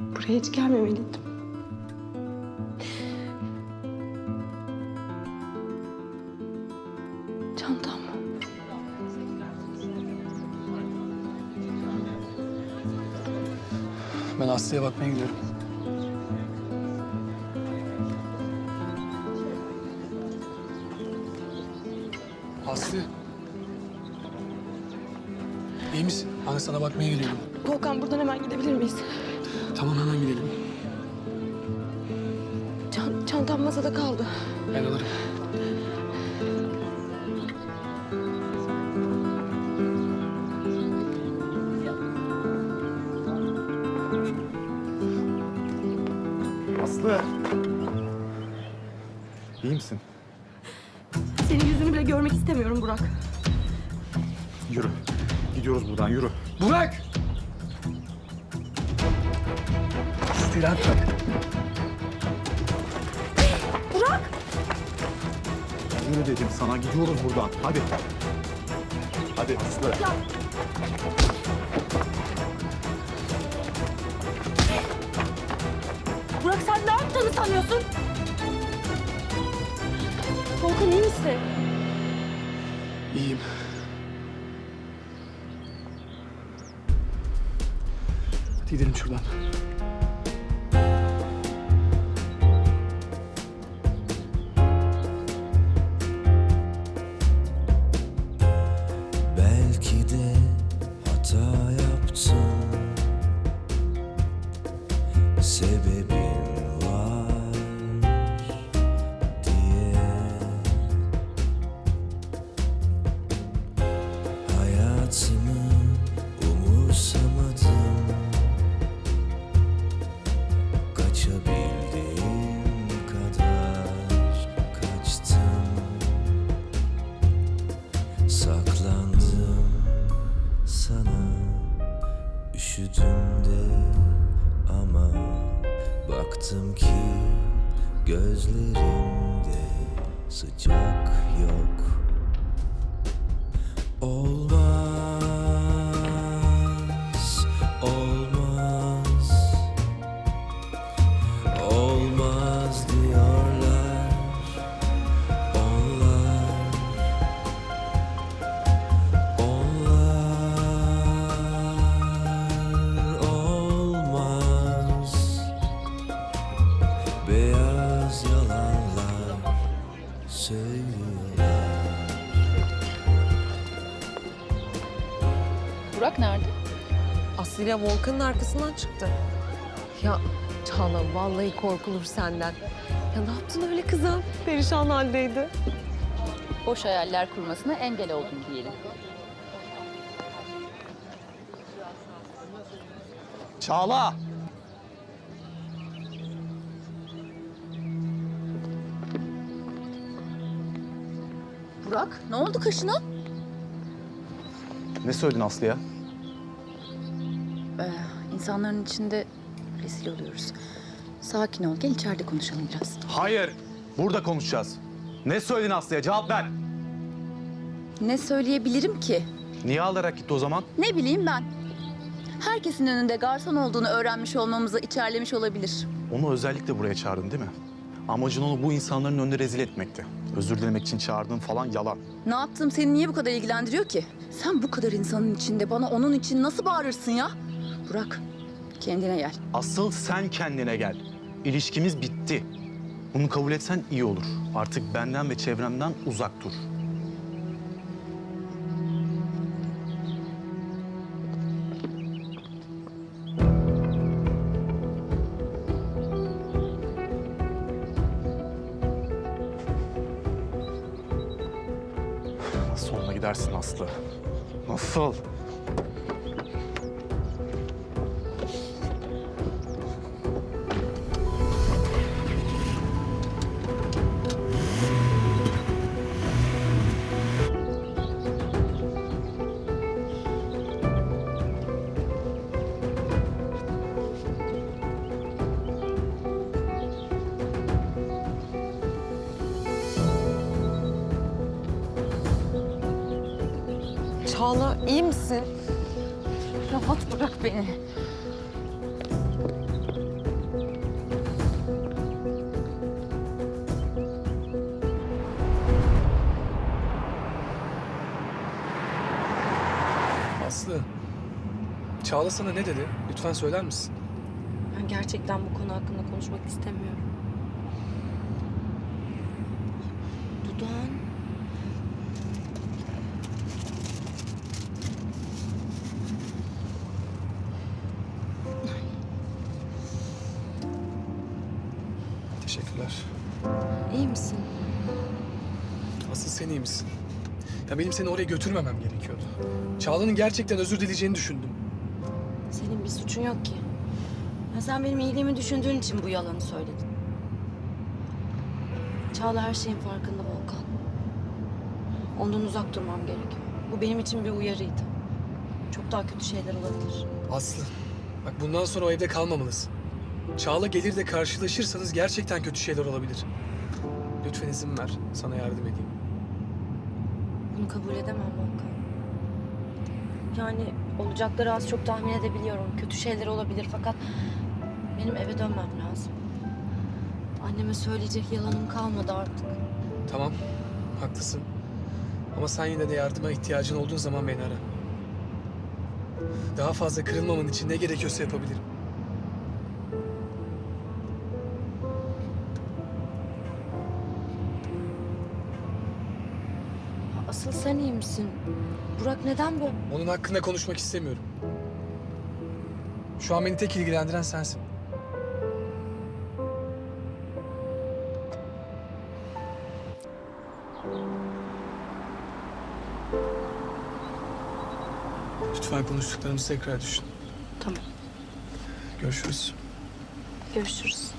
Buraya hiç gelmemeliydim. Çantam. Ben Aslı'ya bakmaya gidiyorum. Aslı. İyi misin? Ben sana bakmaya geliyorum. Volkan buradan hemen gidebilir miyiz? Tamam hemen gidelim. Çan- çantam masada kaldı. Ben alırım. Aslı. İyi misin? Senin yüzünü bile görmek istemiyorum Burak. Yürü. Gidiyoruz buradan yürü. Burak! İstirahat bırak. Yürü dedim sana gidiyoruz buradan. Hadi. Hadi Aslı. Burak sen ne yaptığını sanıyorsun? Volkan iyi misin? İyiyim. Gidelim şuradan. Belki de hata yaptım Sebebim Kaçabildiğim kadar kaçtım. Saklandım sana Üşüdüm de ama Baktım ki gözlerinde sıcak yok. Olmaz, Burak nerede? Aslı ile Volkan'ın arkasından çıktı. Ya Çağla vallahi korkulur senden. Ya ne yaptın öyle kıza? Perişan haldeydi. Boş hayaller kurmasına engel oldum diyelim. Çağla. Burak ne oldu kaşına? Ne söyledin Aslı'ya? İnsanların içinde rezil oluyoruz. Sakin ol gel içeride konuşalım biraz. Hayır. Burada konuşacağız. Ne söyledin Aslı'ya? Cevap ver. Ne söyleyebilirim ki? Niye alarak gitti o zaman? Ne bileyim ben. Herkesin önünde garson olduğunu öğrenmiş olmamızı içerlemiş olabilir. Onu özellikle buraya çağırdın değil mi? Amacın onu bu insanların önünde rezil etmekti. Özür dilemek için çağırdığın falan yalan. Ne yaptığım seni niye bu kadar ilgilendiriyor ki? Sen bu kadar insanın içinde bana onun için nasıl bağırırsın ya? Burak kendine gel. Asıl sen kendine gel. İlişkimiz bitti. Bunu kabul etsen iyi olur. Artık benden ve çevremden uzak dur. Nasıl onunla gidersin Aslı? Nasıl? Çağla İyi misin? Rahat bırak beni. Aslı. Çağla sana ne dedi? Lütfen söyler misin? Ben gerçekten bu konu hakkında konuşmak istemiyorum. Dudağın... Teşekkürler. İyi misin? Asıl sen iyi misin? Ya benim seni oraya götürmemem gerekiyordu. Çağla'nın gerçekten özür dileyeceğini düşündüm. Senin bir suçun yok ki. Ya sen benim iyiliğimi düşündüğün için bu yalanı söyledin. Çağla her şeyin farkında Volkan. Ondan uzak durmam gerekiyor. Bu benim için bir uyarıydı. Çok daha kötü şeyler olabilir. Aslı, bak bundan sonra o evde kalmamalısın. Çağla gelir de karşılaşırsanız gerçekten kötü şeyler olabilir. Lütfen izin ver, sana yardım edeyim. Bunu kabul edemem Volkan. Yani olacakları az çok tahmin edebiliyorum. Kötü şeyler olabilir fakat benim eve dönmem lazım. Anneme söyleyecek yalanım kalmadı artık. Tamam, haklısın. Ama sen yine de yardıma ihtiyacın olduğun zaman beni ara. Daha fazla kırılmaman için ne gerekiyorsa yapabilirim. Asıl sen iyi misin? Burak neden böyle? Onun hakkında konuşmak istemiyorum. Şu an beni tek ilgilendiren sensin. Lütfen konuştuklarımızı tekrar düşün. Tamam. Görüşürüz. Görüşürüz.